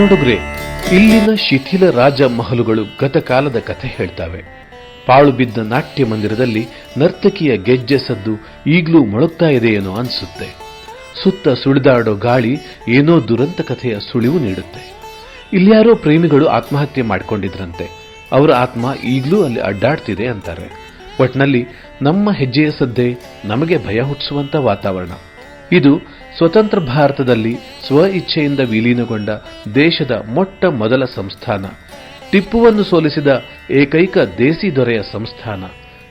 ನೋಡುಗ್ರೆ, ಇಲ್ಲಿನ ಶಿಥಿಲ ರಾಜ ಮಹಲುಗಳು ಗತಕಾಲದ ಕಥೆ ಹೇಳ್ತಾವೆ. ಪಾಳು ಬಿದ್ದ ನಾಟ್ಯ ಮಂದಿರದಲ್ಲಿ ನರ್ತಕಿಯ ಗೆಜ್ಜೆ ಸದ್ದು ಈಗಲೂ ಮೊಳಗ್ತಾ ಇದೆಯೇನೋ ಅನ್ಸುತ್ತೆ. ಸುತ್ತ ಸುಳಿದಾಡೋ ಗಾಳಿ ಏನೋ ದುರಂತ ಕಥೆಯ ಸುಳಿವು ನೀಡುತ್ತೆ. ಇಲ್ಯಾರೋ ಪ್ರೇಮಿಗಳು ಆತ್ಮಹತ್ಯೆ ಮಾಡಿಕೊಂಡಿದ್ರಂತೆ. ಅವರ ಆತ್ಮ ಈಗಲೂ ಅಲ್ಲಿ ಅಡ್ಡಾಡ್ತಿದೆ ಅಂತಾರೆ. ಒಟ್ನಲ್ಲಿ ನಮ್ಮ ಹೆಜ್ಜೆಯ ಸದ್ದೇ ನಮಗೆ ಭಯ ಹುಟ್ಟಿಸುವಂತ ವಾತಾವರಣ. ಇದು ಸ್ವತಂತ್ರ ಭಾರತದಲ್ಲಿ ಸ್ವ ಇಚ್ಛೆಯಿಂದ ವಿಲೀನಗೊಂಡ ದೇಶದ ಮೊಟ್ಟ ಮೊದಲ ಸಂಸ್ಥಾನ. ಟಿಪ್ಪುವನ್ನು ಸೋಲಿಸಿದ ಏಕೈಕ ದೇಸಿ ದೊರೆಯ ಸಂಸ್ಥಾನ.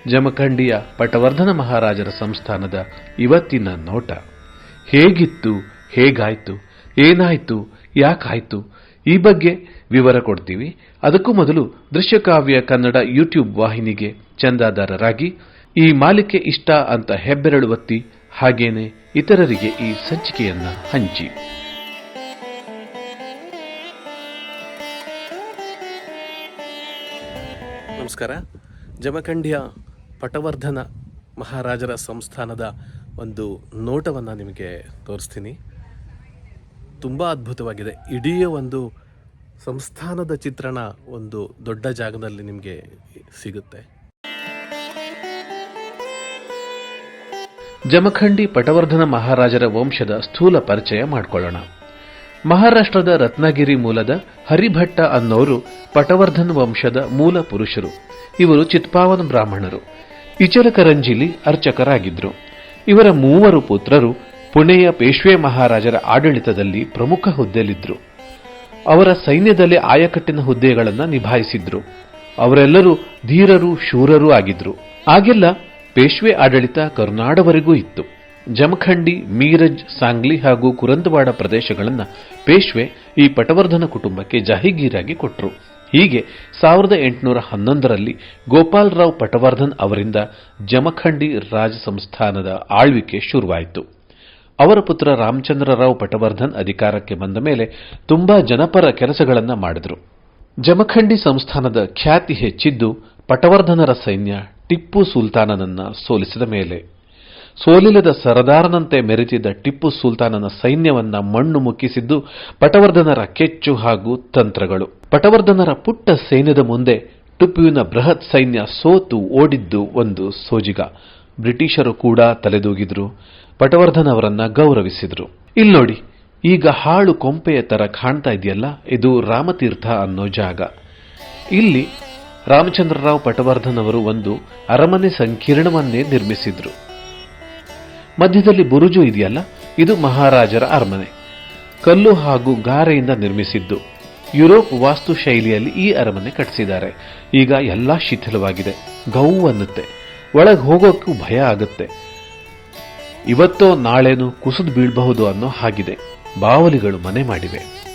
ಜಮಖಂಡಿಯ ಪಟವರ್ಧನ ಮಹಾರಾಜರ ಸಂಸ್ಥಾನದ ಇವತ್ತಿನ ನೋಟ. ಹೇಗಿತ್ತು, ಹೇಗಾಯ್ತು, ಏನಾಯ್ತು, ಯಾಕಾಯ್ತು, ಈ ಬಗ್ಗೆ ವಿವರ ಕೊಡ್ತೀವಿ. ಅದಕ್ಕೂ ಮೊದಲು ದೃಶ್ಯಕಾವ್ಯ ಕನ್ನಡ ಯೂಟ್ಯೂಬ್ ವಾಹಿನಿಗೆ ಚಂದಾದಾರರಾಗಿ ಈ ಮಾಲಿಕೆ ಇಷ್ಟ ಅಂತ ಹೆಬ್ಬೆರಳು ಒತ್ತಿ ಹಾಗೇನೆ ಇತರರಿಗೆ ಈ ಸಂಚಿಕೆಯನ್ನ ಹಂಚಿ. ನಮಸ್ಕಾರ. ಜಮಖಂಡಿಯ ಪಟವರ್ಧನ ಮಹಾರಾಜರ ಸಂಸ್ಥಾನದ ಒಂದು ನೋಟವನ್ನು ನಿಮಗೆ ತೋರಿಸ್ತೀನಿ. ತುಂಬ ಅದ್ಭುತವಾಗಿದೆ. ಇಡೀ ಒಂದು ಸಂಸ್ಥಾನದ ಚಿತ್ರಣ ಒಂದು ದೊಡ್ಡ ಜಾಗದಲ್ಲಿ ನಿಮಗೆ ಸಿಗುತ್ತೆ. ಜಮಖಂಡಿ ಪಟವರ್ಧನ ಮಹಾರಾಜರ ವಂಶದ ಸ್ಥೂಲ ಪರಿಚಯ ಮಾಡಿಕೊಳ್ಳೋಣ. ಮಹಾರಾಷ್ಟ್ರದ ರತ್ನಗಿರಿ ಮೂಲದ ಹರಿಭಟ್ಟ ಅನ್ನೋರು ಪಟವರ್ಧನ್ ವಂಶದ ಮೂಲ ಪುರುಷರು. ಇವರು ಚಿತ್ಪಾವನ ಬ್ರಾಹ್ಮಣರು. ಇಚಲಕರಂಜಿಲಿ ಅರ್ಚಕರಾಗಿದ್ದರು ಇವರ ಮೂವರು ಪುತ್ರರು ಪುಣೆಯ ಪೇಶ್ವೆ ಮಹಾರಾಜರ ಆಡಳಿತದಲ್ಲಿ ಪ್ರಮುಖ ಹುದ್ದೆಯಲ್ಲಿದ್ದರು ಅವರ ಸೈನ್ಯದಲ್ಲಿ ಆಯಕಟ್ಟಿನ ಹುದ್ದೆಗಳನ್ನು ನಿಭಾಯಿಸಿದ್ರು. ಅವರೆಲ್ಲರೂ ಧೀರರು, ಶೂರರೂ ಆಗಿದ್ರು. ಆಗೆಲ್ಲ ಪೇಶ್ವೆ ಆಡಳಿತ ಕರುನಾಡವರೆಗೂ ಇತ್ತು. ಜಮಖಂಡಿ, ಮೀರಜ್, ಸಾಂಗ್ಲಿ ಹಾಗೂ ಕುರಂದವಾಡ ಪ್ರದೇಶಗಳನ್ನು ಪೇಶ್ವೆ ಈ ಪಟವರ್ಧನ ಕುಟುಂಬಕ್ಕೆ ಜಾಹೀಗೀರಾಗಿ ಕೊಟ್ಟರು ಹೀಗೆ ಸಾವಿರದ ಎಂಟುನೂರ ಹನ್ನೊಂದರಲ್ಲಿ ಗೋಪಾಲರಾವ್ ಪಟವರ್ಧನ್ ಅವರಿಂದ ಜಮಖಂಡಿ ರಾಜ ಸಂಸ್ಥಾನದ ಆಳ್ವಿಕೆ ಶುರುವಾಯಿತು. ಅವರ ಪುತ್ರ ರಾಮಚಂದ್ರರಾವ್ ಪಟವರ್ಧನ್ ಅಧಿಕಾರಕ್ಕೆ ಬಂದ ಮೇಲೆ ತುಂಬಾ ಜನಪರ ಕೆಲಸಗಳನ್ನು ಮಾಡಿದರು. ಜಮಖಂಡಿ ಸಂಸ್ಥಾನದ ಖ್ಯಾತಿ ಹೆಚ್ಚಿದ್ದು ಪಟವರ್ಧನರ ಸೈನ್ಯ ಟಿಪ್ಪು ಸುಲ್ತಾನನನ್ನ ಸೋಲಿಸಿದ ಮೇಲೆ. ಸೋಲಿಲ್ಲದ ಸರದಾರನಂತೆ ಮೆರೆತಿದ್ದ ಟಿಪ್ಪು ಸುಲ್ತಾನನ ಸೈನ್ಯವನ್ನ ಮಣ್ಣು ಮುಕ್ಕಿಸಿದ್ದು ಪಟವರ್ಧನರ ಕೆಚ್ಚು ಹಾಗೂ ತಂತ್ರಗಳು. ಪಟವರ್ಧನರ ಪುಟ್ಟ ಸೈನ್ಯದ ಮುಂದೆ ಟಿಪ್ಪುವಿನ ಬೃಹತ್ ಸೈನ್ಯ ಸೋತು ಓಡಿದ್ದು ಒಂದು ಸೋಜಿಗ. ಬ್ರಿಟಿಷರು ಕೂಡ ತಲೆದೂಗಿದ್ರು. ಪಟವರ್ಧನ್ ಅವರನ್ನ ಗೌರವಿಸಿದ್ರು. ಇಲ್ನೋಡಿ ಈಗ ಹಾಳು ಕೊಂಪೆಯ ತರ ಕಾಣ್ತಾ ಇದೆಯಲ್ಲ? ಇದು ರಾಮತೀರ್ಥ ಅನ್ನೋ ಜಾಗ. ಇಲ್ಲಿ ರಾಮಚಂದ್ರರಾವ್ ಪಟವರ್ಧನ್ ಅವರು ಒಂದು ಅರಮನೆ ಸಂಕೀರ್ಣವನ್ನೇ ನಿರ್ಮಿಸಿದ್ರು. ಮಧ್ಯದಲ್ಲಿ ಬುರುಜು ಇದೆಯಲ್ಲ? ಇದು ಮಹಾರಾಜರ ಅರಮನೆ. ಕಲ್ಲು ಹಾಗೂ ಗಾರೆಯಿಂದ ನಿರ್ಮಿಸಿದ್ದು. ಯುರೋಪ್ ವಾಸ್ತು ಶೈಲಿಯಲ್ಲಿ ಈ ಅರಮನೆ ಕಟ್ಟಿಸಿದ್ದಾರೆ. ಈಗ ಎಲ್ಲಾ ಶಿಥಿಲವಾಗಿದೆ. ಗೌ ಅನ್ನುತ್ತೆ. ಒಳಗೆ ಹೋಗೋಕ್ಕೂ ಭಯ ಆಗುತ್ತೆ. ಇವತ್ತೋ ನಾಳೆನೂ ಕುಸಿದು ಬೀಳಬಹುದು ಅನ್ನೋ ಹಾಗಿದೆ. ಬಾವಲಿಗಳು ಮನೆ ಮಾಡಿವೆ.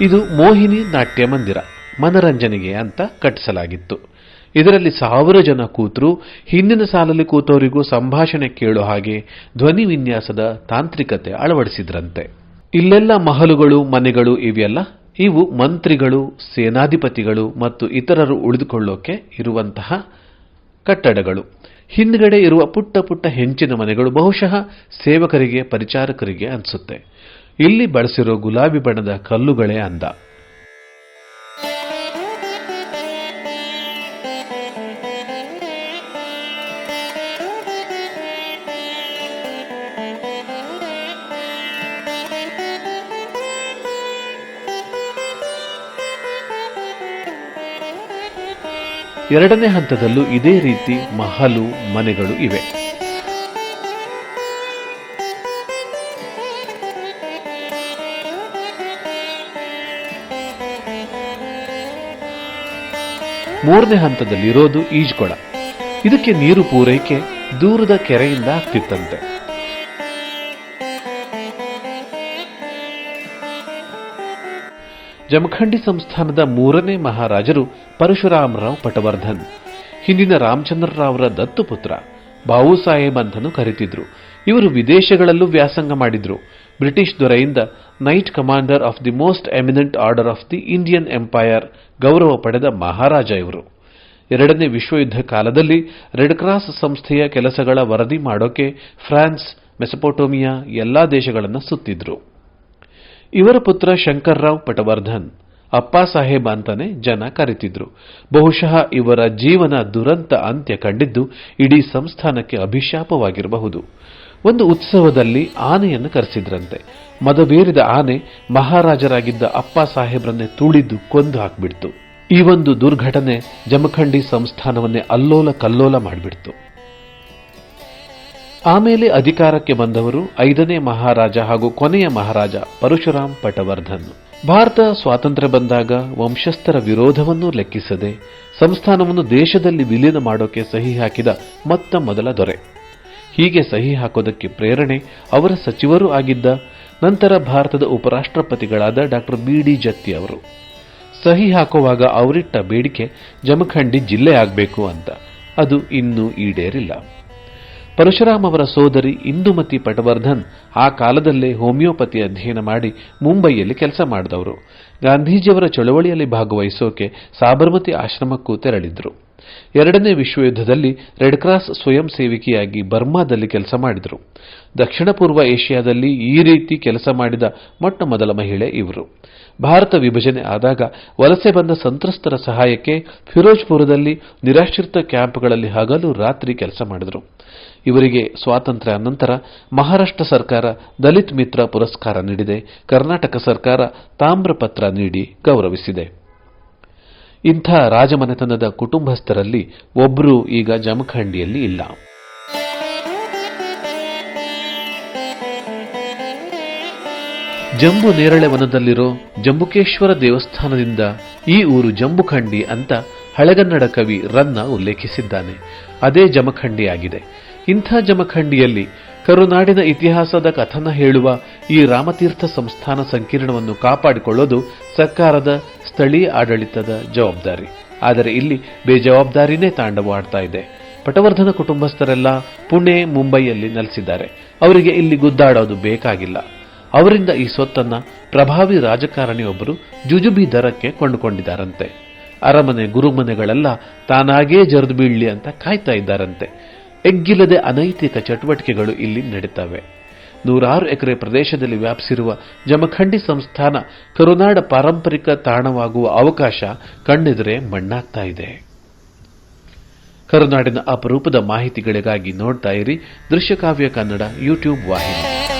ಇದು ಮೋಹಿನಿ ನಾಟ್ಯ ಮಂದಿರ, ಮನರಂಜನೆಗೆ ಅಂತ ಕಟ್ಟಿಸಲಾಗಿತ್ತು. ಇದರಲ್ಲಿ ಸಾವಿರ ಜನ ಕೂತರು, ಹಿಂದಿನ ಸಾಲಲ್ಲಿ ಕೂತವರಿಗೂ ಸಂಭಾಷಣೆ ಕೇಳೋ ಹಾಗೆ ಧ್ವನಿ ವಿನ್ಯಾಸದ ತಾಂತ್ರಿಕತೆ ಅಳವಡಿಸಿದ್ರಂತೆ. ಇಲ್ಲೆಲ್ಲ ಮಹಲುಗಳು, ಮನೆಗಳು ಇವೆಯಲ್ಲ, ಇವು ಮಂತ್ರಿಗಳು, ಸೇನಾಧಿಪತಿಗಳು ಮತ್ತು ಇತರರು ಉಳಿದುಕೊಳ್ಳೋಕೆ ಇರುವಂತಹ ಕಟ್ಟಡಗಳು. ಹಿಂದ್ಗಡೆ ಇರುವ ಪುಟ್ಟ ಪುಟ್ಟ ಹೆಂಚಿನ ಮನೆಗಳು ಬಹುಶಃ ಸೇವಕರಿಗೆ, ಪರಿಚಾರಕರಿಗೆ ಅನಿಸುತ್ತೆ. ಇಲ್ಲಿ ಬಳಸಿರೋ ಗುಲಾಬಿ ಬಣ್ಣದ ಕಲ್ಲುಗಳೇ ಅಂದ. ಎರಡನೇ ಹಂತದಲ್ಲೂ ಇದೇ ರೀತಿ ಮಹಲು ಮನೆಗಳು ಇವೆ. ಮೂರನೇ ಹಂತದಲ್ಲಿರೋದು ಈಜುಕೊಳ. ಇದಕ್ಕೆ ನೀರು ಪೂರೈಕೆ ದೂರದ ಕೆರೆಯಿಂದ ಆಗ್ತಿತ್ತಂತೆ. ಜಮಖಂಡಿ ಸಂಸ್ಥಾನದ ಮೂರನೇ ಮಹಾರಾಜರು ಪರಶುರಾಮರಾವ್ ಪಟವರ್ಧನ್, ಹಿಂದಿನ ರಾಮಚಂದ್ರರಾವ್ರ ದತ್ತುಪುತ್ರ ಬಾವು ಸಾಹೇಬ್ ಅಂತನೂ ಕರೆತಿದ್ರು. ಇವರು ವಿದೇಶಗಳಲ್ಲೂ ವ್ಯಾಸಂಗ ಮಾಡಿದ್ರು. British ದೊರೆಯಿಂದ knight commander of the most eminent order of the Indian empire ಗೌರವ ಪಡೆದ ಮಹಾರಾಜ ಇವರು. ಎರಡನೇ ವಿಶ್ವಯುದ್ಧ ಕಾಲದಲ್ಲಿ ರೆಡ್ ಕ್ರಾಸ್ ಸಂಸ್ಥೆಯ ಕೆಲಸಗಳ ವರದಿ ಮಾಡೋಕೆ ಫ್ರಾನ್ಸ್, ಮೆಸಪೋಟೋಮಿಯಾ ಎಲ್ಲಾ ದೇಶಗಳನ್ನು ಸುತ್ತಿದ್ರು. ಇವರ ಪುತ್ರ ಶಂಕರ್ರಾವ್ ಪಟವರ್ಧನ್ ಅಪ್ಪ ಸಾಹೇಬ್ ಅಂತಾನೆ ಜನ ಕರೆತಿದ್ರು. ಬಹುಶಃ ಇವರ ಜೀವನ ದುರಂತ ಅಂತ್ಯ ಕಂಡಿದ್ದು ಇಡೀ ಸಂಸ್ಥಾನಕ್ಕೆ ಅಭಿಶಾಪವಾಗಿರಬಹುದು. ಒಂದು ಉತ್ಸವದಲ್ಲಿ ಆನೆಯನ್ನು ಕರೆಸಿದ್ರಂತೆ. ಮದಬೇರಿದ ಆನೆ ಮಹಾರಾಜರಾಗಿದ್ದ ಅಪ್ಪ ಸಾಹೇಬ್ರನ್ನೇ ತುಳಿದು ಕೊಂದು ಹಾಕ್ಬಿಡ್ತು. ಈ ಒಂದು ದುರ್ಘಟನೆ ಜಮಖಂಡಿ ಸಂಸ್ಥಾನವನ್ನೇ ಅಲ್ಲೋಲ ಕಲ್ಲೋಲ ಮಾಡಿಬಿಡ್ತು. ಆಮೇಲೆ ಅಧಿಕಾರಕ್ಕೆ ಬಂದವರು ಐದನೇ ಮಹಾರಾಜ ಹಾಗೂ ಕೊನೆಯ ಮಹಾರಾಜ ಪರಶುರಾಮ್ ಪಟವರ್ಧನ್. ಭಾರತ ಸ್ವಾತಂತ್ರ್ಯ ಬಂದಾಗ ವಂಶಸ್ಥರ ವಿರೋಧವನ್ನೂ ಲೆಕ್ಕಿಸದೆ, ಸಂಸ್ಥಾನವನ್ನು ದೇಶದಲ್ಲಿ ವಿಲೀನ ಮಾಡೋಕೆ ಸಹಿ ಹಾಕಿದ ಮೊತ್ತ ಮೊದಲ ದೊರೆ. ಹೀಗೆ ಸಹಿ ಹಾಕೋದಕ್ಕೆ ಪ್ರೇರಣೆ ಅವರ ಸಚಿವರೂ ಆಗಿದ್ದ ನಂತರ ಭಾರತದ ಉಪರಾಷ್ಟ್ರಪತಿಗಳಾದ ಡಾಕ್ಟರ್ ಬಿ ಡಿ ಜತ್ತಿ ಅವರು. ಸಹಿ ಹಾಕುವಾಗ ಅವರಿಟ್ಟ ಬೇಡಿಕೆ ಜಮಖಂಡಿ ಜಿಲ್ಲೆ ಆಗಬೇಕು ಅಂತ. ಅದು ಇನ್ನೂ ಈಡೇರಿಲ್ಲ. ಪರಶುರಾಮ್ ಅವರ ಸೋದರಿ ಇಂದುಮತಿ ಪಟವರ್ಧನ್ ಆ ಕಾಲದಲ್ಲೇ ಹೋಮಿಯೋಪತಿ ಅಧ್ಯಯನ ಮಾಡಿ ಮುಂಬೈಯಲ್ಲಿ ಕೆಲಸ ಮಾಡಿದವರು. ಗಾಂಧೀಜಿಯವರ ಚಳವಳಿಯಲ್ಲಿ ಭಾಗವಹಿಸೋಕೆ ಸಾಬರಮತಿ ಆಶ್ರಮಕ್ಕೂ ತೆರಳಿದ್ರು. ಎರಡನೇ ವಿಶ್ವಯುದ್ಧದಲ್ಲಿ ರೆಡ್ ಕ್ರಾಸ್ ಸ್ವಯಂ ಸೇವಿಕೆಯಾಗಿ ಬರ್ಮಾದಲ್ಲಿ ಕೆಲಸ ಮಾಡಿದರು. ದಕ್ಷಿಣ ಪೂರ್ವ ಏಷ್ಯಾದಲ್ಲಿ ಈ ರೀತಿ ಕೆಲಸ ಮಾಡಿದ ಮೊಟ್ಟ ಮೊದಲ ಮಹಿಳೆ ಇವರು. ಭಾರತ ವಿಭಜನೆ ಆದಾಗ ವಲಸೆ ಬಂದ ಸಂತ್ರಸ್ತರ ಸಹಾಯಕ್ಕೆ ಫಿರೋಜ್ಪುರದಲ್ಲಿ ನಿರಾಶ್ರಿತ ಕ್ಯಾಂಪ್ಗಳಲ್ಲಿ ಹಗಲು ರಾತ್ರಿ ಕೆಲಸ ಮಾಡಿದರು. ಇವರಿಗೆ ಸ್ವಾತಂತ್ರ್ಯ ನಂತರ ಮಹಾರಾಷ್ಟ್ರ ಸರ್ಕಾರ ದಲಿತ್ ಮಿತ್ರ ಪುರಸ್ಕಾರ ನೀಡಿದೆ. ಕರ್ನಾಟಕ ಸರ್ಕಾರ ತಾಮ್ರಪತ್ರ ನೀಡಿ ಗೌರವಿಸಿದೆ. ಇಂಥ ರಾಜಮನೆತನದ ಕುಟುಂಬಸ್ಥರಲ್ಲಿ ಒಬ್ಬರು ಈಗ ಜಮಖಂಡಿಯಲ್ಲಿ ಇಲ್ಲ. ಜಂಬು ನೇರಳೆ ವನದಲ್ಲಿರೋ ಜಂಬುಕೇಶ್ವರ ದೇವಸ್ಥಾನದಿಂದ ಈ ಊರು ಜಂಬುಖಂಡಿ ಅಂತ ಹಳೆಗನ್ನಡ ಕವಿ ರನ್ನ ಉಲ್ಲೇಖಿಸಿದ್ದಾನೆ. ಅದೇ ಜಮಖಂಡಿಯಾಗಿದೆ. ಇಂಥ ಜಮಖಂಡಿಯಲ್ಲಿ ಕರುನಾಡಿನ ಇತಿಹಾಸದ ಕಥನ ಹೇಳುವ ಈ ರಾಮತೀರ್ಥ ಸಂಸ್ಥಾನ ಸಂಕೀರ್ಣವನ್ನು ಕಾಪಾಡಿಕೊಳ್ಳೋದು ಸರ್ಕಾರದ ಸ್ಥಳೀಯ ಆಡಳಿತದ ಜವಾಬ್ದಾರಿ. ಆದರೆ ಇಲ್ಲಿ ಬೇಜವಾಬ್ದಾರಿನೇ ತಾಂಡವಾಡ್ತಾ ಇದೆ. ಪಟವರ್ಧನ ಕುಟುಂಬಸ್ಥರೆಲ್ಲ ಪುಣೆ, ಮುಂಬೈಯಲ್ಲಿ ನೆಲೆಸಿದ್ದಾರೆ. ಅವರಿಗೆ ಇಲ್ಲಿ ಗುದ್ದಾಡೋದು ಬೇಕಾಗಿಲ್ಲ. ಅವರಿಂದ ಈ ಸ್ವತ್ತನ್ನ ಪ್ರಭಾವಿ ರಾಜಕಾರಣಿಯೊಬ್ಬರು ಜುಜುಬಿ ದರಕ್ಕೆ ಕೊಂಡುಕೊಂಡಿದ್ದಾರಂತೆ. ಅರಮನೆ, ಗುರುಮನೆಗಳೆಲ್ಲ ತಾನಾಗೇ ಜರಿದು ಬೀಳಲಿ ಅಂತ ಕಾಯ್ತಾ ಇದ್ದಾರಂತೆ. ಎಗ್ಗಿಲ್ಲದೆ ಅನೈತಿಕ ಚಟುವಟಿಕೆಗಳು ಇಲ್ಲಿ ನಡೀತವೆ. ನೂರಾರು ಎಕರೆ ಪ್ರದೇಶದಲ್ಲಿ ವ್ಯಾಪಿಸಿರುವ ಜಮಖಂಡಿ ಸಂಸ್ಥಾನ ಕರುನಾಡ ಪಾರಂಪರಿಕ ತಾಣವಾಗುವ ಅವಕಾಶ ಕಣ್ಣೆದುರೆ ಮಣ್ಣಾಗ್ತಾ ಇದೆ. ಕರುನಾಡಿನ ಅಪರೂಪದ ಮಾಹಿತಿಗಳಿಗಾಗಿ ನೋಡ್ತಾ ಇರಿ ದೃಶ್ಯಕಾವ್ಯ ಕನ್ನಡ ಯೂಟ್ಯೂಬ್ ವಾಹಿನಿ.